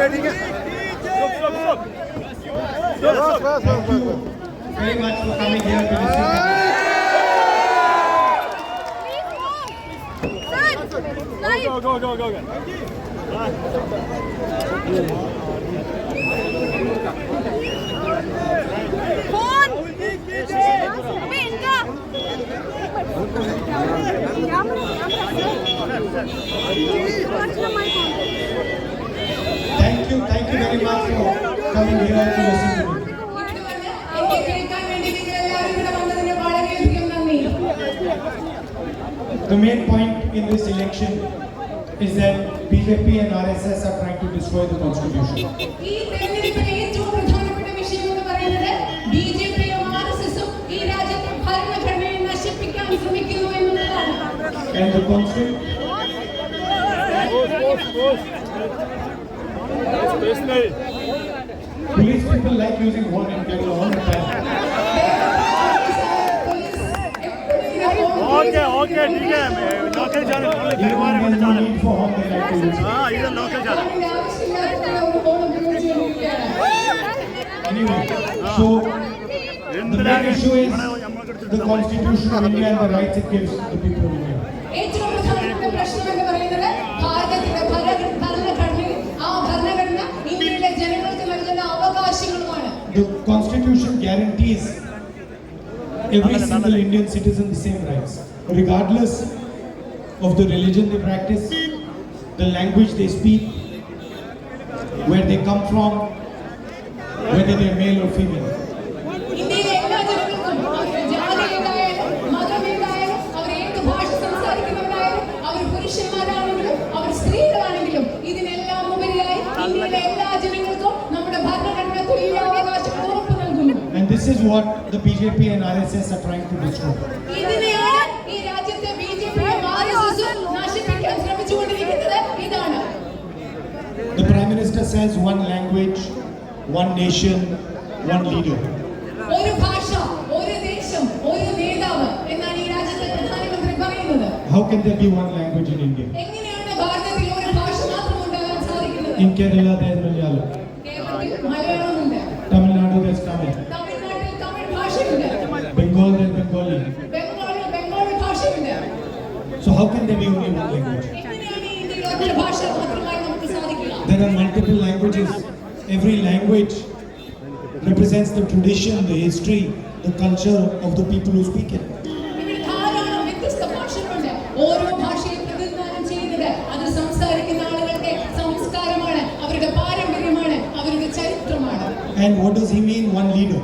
Very much for coming here to listen. Go, go, go, go, go. എല്ലാവരും ഇവിടെ വന്നതിന് വളരെയധികം നന്ദി The main point in this election is that BJP and RSS are trying to destroy the constitution. ഈ തെരഞ്ഞെടുപ്പിലെ ഏറ്റവും പ്രധാനപ്പെട്ട വിഷയം എന്ന് പറയുന്നത് ബി ജെ പിയും ആർ എസ് എസും ഈ രാജ്യത്തെ ഭരണഘടനയെ നശിപ്പിക്കാൻ ശ്രമിക്കുന്നു എന്നുള്ളതാണ് And the constitution, police people like using horn and kettle all the time. Okay, okay, ठीक है मैं लोकल जा रहा हूँ घर वाले में जा रहा हाँ इधर लोकल जा रहा हूँ anyway so the main issue is the constitution of India and the rights it gives to people. The constitution guarantees every single Indian citizen the same rights, regardless of the religion they practice, the language they speak, where they come from, whether they're male or female. is what the BJP and RSS are trying to destroy. The Prime Minister says one language, one nation, one leader. How can there be one language in India? In Kerala, there is Malayalam. Bengal, there's Bengali. ബംഗാളിൽ ബംഗാളി ഭാഷയുണ്ട് So how can there be only one language? എങ്ങനെയാണ് ഈ ഇന്ത്യയിൽ ഒറ്റ ഭാഷ മാത്രമായി നമുക്ക് സാധിക്കുക There are multiple languages. Every language represents the tradition, the history, the culture of the people who speak it. ഇവിടെ ധാരാളം വ്യത്യസ്ത ഭാഷകളുണ്ട് ഓരോ ഭാഷയും പ്രതിനിധാനം ചെയ്യുന്നത് അത് സംസാരിക്കുന്ന ആളുകളുടെ സംസ്കാരമാണ് അവരുടെ പാരമ്പര്യമാണ് അവരുടെ ചരിത്രമാണ് And what does he mean, one leader?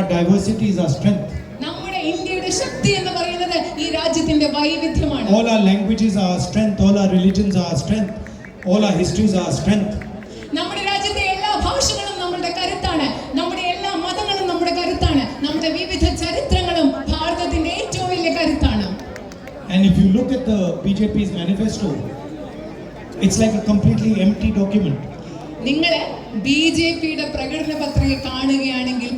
our diversity is our strength. നമ്മുടെ ഇന്ത്യയുടെ ശക്തി എന്ന് പറയുന്നത് ഈ രാജ്യത്തിന്റെ വൈവിധ്യമാണ് All our languages are our strength, all our religions are our strength, all our histories are our strength. നമ്മുടെ രാജ്യത്തെ എല്ലാ ഭാഷകളും നമ്മുടെ കരുത്താണ് നമ്മുടെ എല്ലാ മതങ്ങളും നമ്മുടെ കരുത്താണ് നമ്മുടെ വിവിധ ചരിത്രങ്ങളും ഭാരതത്തിന്റെ ഏറ്റവും വലിയ കരുത്താണ് And if you look at the BJP's manifesto, it's like a completely empty document. നിങ്ങൾ ബി ജെ പിയുടെ പ്രകടന പത്രിക കാണുകയാണെങ്കിൽ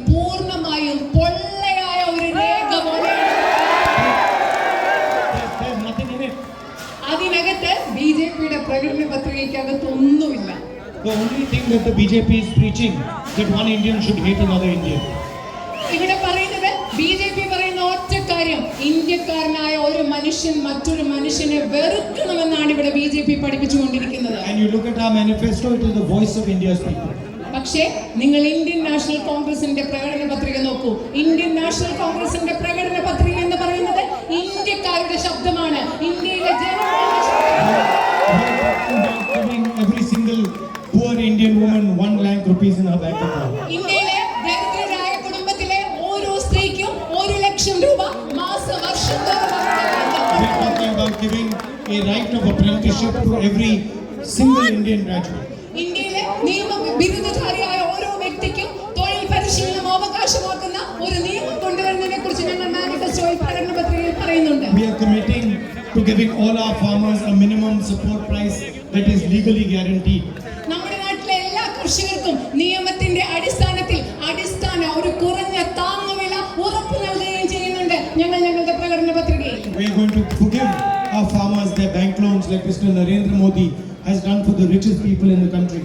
പ്രകടന പത്രികയ്ക്കകത്ത് ഒന്നുമില്ല The only thing that the BJP is preaching that one Indian should hate another Indian. ഇവിടെ പറയുന്നത് B J P പറയുന്ന ഒറ്റ കാര്യം ഇന്ത്യക്കാരനായ ഒരു മനുഷ്യൻ മറ്റൊരു മനുഷ്യനെ വെറുക്കണമെന്നാണ് ഇവിടെ ബി ജെ പി പഠിപ്പിച്ചുകൊണ്ടിരിക്കുന്നത് And you look at our manifesto, it is the voice of India's people. പക്ഷേ നിങ്ങൾ ഇന്ത്യൻ നാഷണൽ കോൺഗ്രസിന്റെ പ്രകടന പത്രിക നോക്കൂ ഇന്ത്യൻ നാഷണൽ കോൺഗ്രസിന്റെ പ്രകടന പത്രിക ഇന്ത്യക്കാരുടെ ശബ്ദമാണ്. ഇന്ത്യയിലെ ഇന്ത്യയിലെ ദരിദ്രരായ കുടുംബത്തിലെ ഓരോ സ്ത്രീക്കും ഒരു ലക്ഷം രൂപ മാസം വർഷം തോറും a right of apprenticeship to every single Indian graduate. ഇന്ത്യയിലെ നിയമ ബിരുദ We are committing to giving all our farmers a minimum support price that is legally guaranteed. നമ്മുടെ നാട്ടിലെ എല്ലാ കർഷകർക്കും നിയമത്തിന്റെ അടിസ്ഥാനത്തിൽ അടിസ്ഥാന ഒരു കുറഞ്ഞ താങ്ങുവില ഉറപ്പു നൽകുകയും ചെയ്യുന്നുണ്ട് ഞങ്ങൾ ഞങ്ങളുടെ പ്രകടന പത്രികയിൽ We are going to forgive our farmers their bank loans like Mr. Narendra Modi has done for the richest people in the country.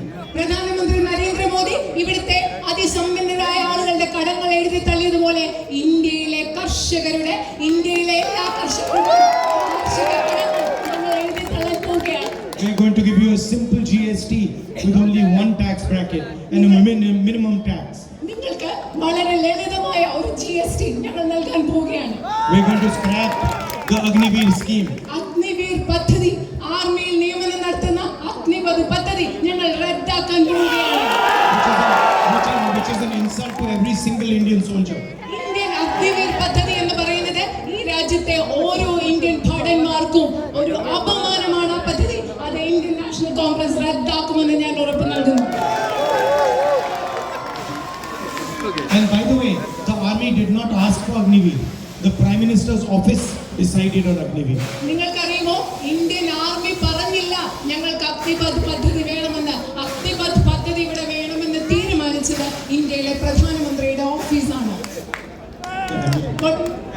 The Agniveer scheme. Agniveer പദ്ധതി ആർമിയിൽ നിയമനം നടത്തുന്ന അഗ്നിപത് പദ്ധതി ഞങ്ങൾ റദ്ദാക്കാൻ പോവുകയാണ് which is, a, which, is, which is an insult to every single Indian soldier. Indian Agniveer പദ്ധതി എന്ന് പറയുന്നത് ഈ രാജ്യത്തെ ഓരോ ഇന്ത്യൻ ഭടന്മാർക്കും ഒരു അപമാനമാണ് ആ പദ്ധതി അത് ഇന്ത്യൻ നാഷണൽ കോൺഗ്രസ് റദ്ദാക്കുമെന്ന് ഞാൻ ഉറപ്പ് നൽകുന്നു And by the way, the army did not ask for Agniveer. The Prime Minister's office decided on Agniveer. നിങ്ങൾക്കറിയുമോ ഇന്ത്യൻ ആർമി പറഞ്ഞില്ല ഞങ്ങൾക്ക് അഗ്നിപത് പദ്ധതി വേണമെന്ന് അഗ്നിപത് പദ്ധതി ഇവിടെ വേണമെന്ന് തീരുമാനിച്ചത് ഇന്ത്യയിലെ പ്രധാനമന്ത്രിയുടെ ഓഫീസാണ്.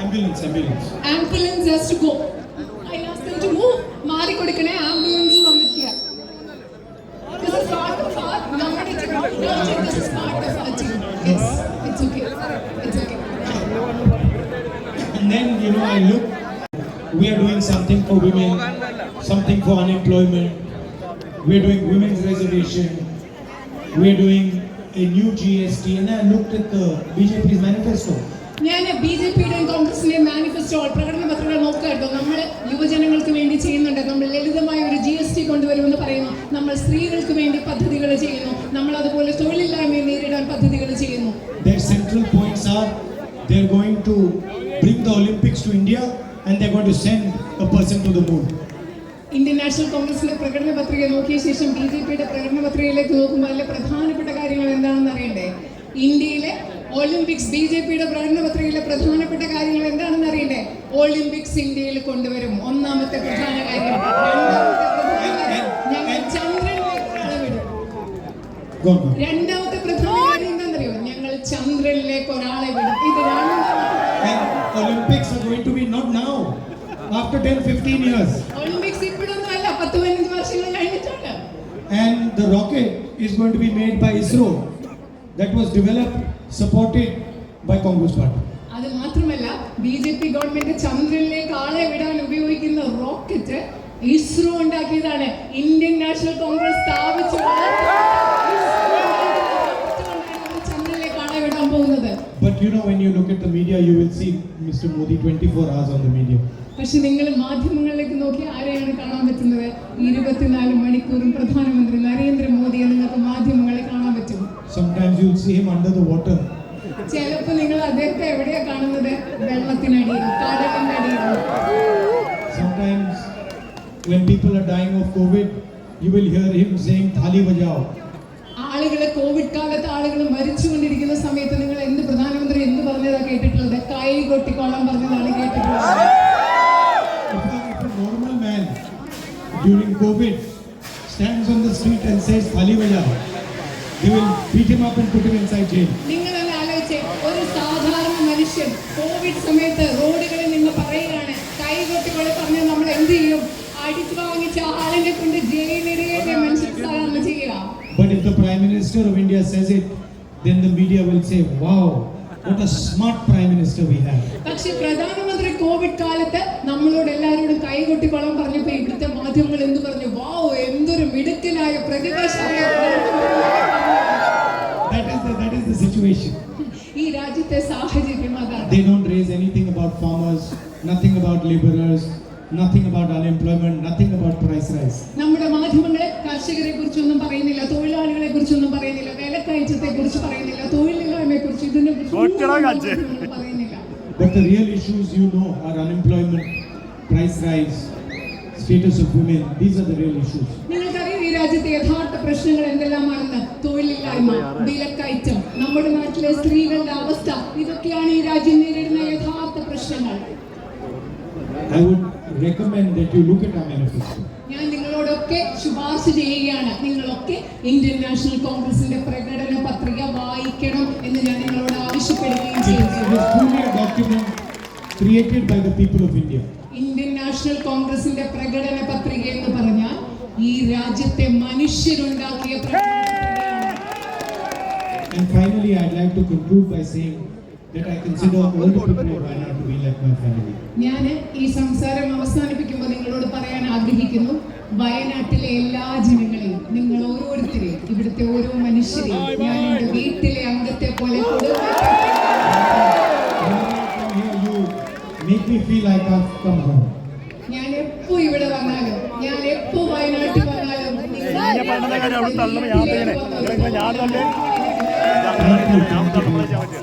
Ambulance has to go. I asked them to move. മാറി കൊടുക്കണേ ആംബുലൻസ് വന്നിട്ടില്ല this is part of our team. Yes, it's okay. It's okay. And then, you know, I look, we are doing something for women, something for unemployment. We are doing women's reservation. We are doing a new GST. And I looked at the BJP's manifesto. ഞാൻ B J പിയുടെയും കോൺഗ്രസിന്റെയും manifesto പ്രകടന പത്രങ്ങൾ നോക്കായിരുന്നു നമ്മൾ യുവജനങ്ങൾക്ക് വേണ്ടി ചെയ്യുന്നുണ്ട് നമ്മൾ ലളിതമായ ഒരു ജി എസ് ടി കൊണ്ടുവരുമെന്ന് പറയുന്നു നമ്മൾ സ്ത്രീകൾക്ക് വേണ്ടി പദ്ധതികൾ ചെയ്യുന്നു നമ്മൾ അതുപോലെ തൊഴിലില്ലായ്മയെ നേരിടാൻ പദ്ധതികൾ ചെയ്യുന്നു Their central points are they're going to bring the Olympics to India and they're going to send a person to the moon. Indian National കോൺഗ്രസിന്റെ പ്രകടന പത്രിക നോക്കിയ ശേഷം ബി ജെ പിയുടെ പ്രകടന പത്രികയിലേക്ക് നോക്കുമ്പോൾ അതിലെ പ്രധാനപ്പെട്ട കാര്യങ്ങൾ എന്താണെന്ന് അറിയണ്ടേ? ഇന്ത്യയിലെ ഒളിമ്പിക്സ് ബി ജെ പിയുടെ പ്രകടന പത്രികയിലെ പ്രധാനപ്പെട്ട കാര്യങ്ങൾ എന്താണെന്ന് അറിയണ്ടേ? ഒളിമ്പിക്സ് ഇന്ത്യയിൽ കൊണ്ടുവരും. ഒന്നാമത്തെ പ്രധാന കാര്യം. രണ്ടാമത്തെ പ്രധാന കാര്യം ഞങ്ങൾ ചന്ദ്രനിലേക്ക് അളവിടും. രണ്ടാമത്തെ പ്രധാന കാര്യം എന്താണെന്നറിയോ? ഞങ്ങൾ ചന്ദ്രനിലേക്ക് ഒരാളെ വിടും. ഇത് are going to be not now, after 10 15 years. And the rocket is going to be made by ISRO, that was developed, supported by Congress Party. അത് മാത്രമല്ല ബി ജെ പി ഗവൺമെന്റ് ചന്ദ്രനിലേക്ക് ആളെ വിടാൻ ഉപയോഗിക്കുന്ന റോക്കറ്റ് ഇസ്രോ ഉണ്ടാക്കിയതാണ് ഇന്ത്യൻ നാഷണൽ കോൺഗ്രസ് ചന്ദ്രനിലേക്ക് ആളെ വിടാൻ പോകുന്നത് But you know, when you look at the media, you will see Mr. Modi 24 hours on the media. പക്ഷെ നിങ്ങൾ മാധ്യമങ്ങളിലേക്ക് നോക്കി ആരെയാണ് കാണാൻ പറ്റുന്നത് ഇരുപത്തിനാല് മണിക്കൂറും പ്രധാനമന്ത്രി നരേന്ദ്രമോദിയെ നിങ്ങൾക്ക് മാധ്യമങ്ങളെ കാണാൻ പറ്റും Sometimes will see him under the water. ചിലപ്പോൾ നിങ്ങൾ അദ്ദേഹത്തെ എവിടെയാ കാണുന്നത് വെള്ളത്തിനടിയിൽ കടലിന്റെ അടിയിൽ Sometimes, when people are dying of COVID, you will hear him saying, Thali Bajao. ആളുകളെ കോവിഡ് കാലത്ത് ആളുകൾ മരിച്ചുകൊണ്ടിരിക്കുന്ന സമയത്ത് നിങ്ങൾ എന്ത് പ്രധാനമന്ത്രി എന്ത് പറഞ്ഞതാ കൈ കൊട്ടിക്കോളാൻ പറഞ്ഞതാണ് കേട്ടിട്ടുള്ളത് a, normal man during COVID stands on the street and says, Thali Bajao, they will beat him up and put him inside jail. നിങ്ങളൊന്ന് ആലോചിച്ച് ഒരു സാധാരണ മനുഷ്യൻ കോവിഡ് സമയത്ത് റോഡുകളിൽ നിന്ന് പറയുകയാണ് കൈ കൊട്ടിക്കോളെ nammal നമ്മൾ എന്ത് ചെയ്യും അടിച്ചു വാങ്ങിച്ച ആളിനെ കൊണ്ട് ജയിലിടുകയല്ലേ മനുഷ്യൻ സാധാരണ ചെയ്യുക But if the Prime Minister of India says it, then the media will say, wow, what a smart Prime Minister we have. പക്ഷെ പ്രധാനമന്ത്രി കോവിഡ് കാലത്ത് നമ്മളോട് എല്ലാവരോടും കൈകൊട്ടിക്കോളാൻ പറഞ്ഞപ്പോ ഇവിടുത്തെ മാധ്യമങ്ങൾ എന്ത് പറഞ്ഞു വാവ് എന്തൊരു മിടുക്കനായ പ്രതിഭാശാലിയായ പ്രധാനമന്ത്രി." That is the, that is the situation. ഈ രാജ്യത്തെ സാഹചര്യം അതാണ് They don't raise anything about farmers, nothing about laborers, nothing about unemployment, nothing about price rise. നമ്മുടെ മാധ്യമങ്ങളെ കർഷകരെ കുറിച്ചൊന്നും പറയുന്നില്ല തൊഴിലാളികളെ കുറിച്ചൊന്നും പറയുന്നില്ല വിലക്കയറ്റത്തെ കുറിച്ച് പറയുന്നില്ല തൊഴിലില്ലായ്മയെ കുറിച്ച് ഇതിനെ. കുറിച്ച് പറയുന്നില്ല But the real issues you know are unemployment, price rise, status of women. These are the real issues. നിങ്ങൾക്കറിയാം ഈ രാജ്യത്തെ യഥാർത്ഥ പ്രശ്നങ്ങൾ എന്തെല്ലാമാണെന്ന് തൊഴിലില്ലായ്മ വിലക്കയറ്റം നമ്മുടെ നാട്ടിലെ സ്ത്രീകളുടെ അവസ്ഥ ഇതൊക്കെയാണ് ഈ രാജ്യം നേരിടുന്ന യഥാർത്ഥ പ്രശ്നങ്ങൾ I would recommend that you look at our manifesto. ഞാൻ നിങ്ങളോടൊക്കെ ശുപാർശ ചെയ്യുകയാണ് നിങ്ങളൊക്കെ ഇന്ത്യൻ നാഷണൽ കോൺഗ്രസിന്റെ പ്രകടന പത്രിക വായിക്കണം എന്ന് ഞാൻ നിങ്ങളോട് ആവശ്യപ്പെടുകയും ചെയ്യുന്നു truly a document created by the people of India. Indian National കോൺഗ്രസിന്റെ പ്രകടന പത്രിക എന്ന് പറഞ്ഞാൽ ഈ രാജ്യത്തെ മനുഷ്യരുണ്ടാക്കിയ And finally, I'd like to conclude by saying ഞാൻ ഈ സംസാരം അവസാനിപ്പിക്കുമ്പോൾ നിങ്ങളോട് പറയാൻ ആഗ്രഹിക്കുന്നു. വയനാട്ടിലെ എല്ലാ ജനങ്ങളെയും നിങ്ങൾ ഓരോരുത്തരെയും ഇവിടുത്തെ ഓരോ മനുഷ്യരെയും ഞാൻ എന്റെ വീട്ടിലെ അംഗത്തെ പോലെ ഞാൻ എപ്പോ ഇവിടെ വന്നാലും ഞാൻ എപ്പോ വയനാട്ടിൽ വന്നാലും ഞാൻ ഞാൻ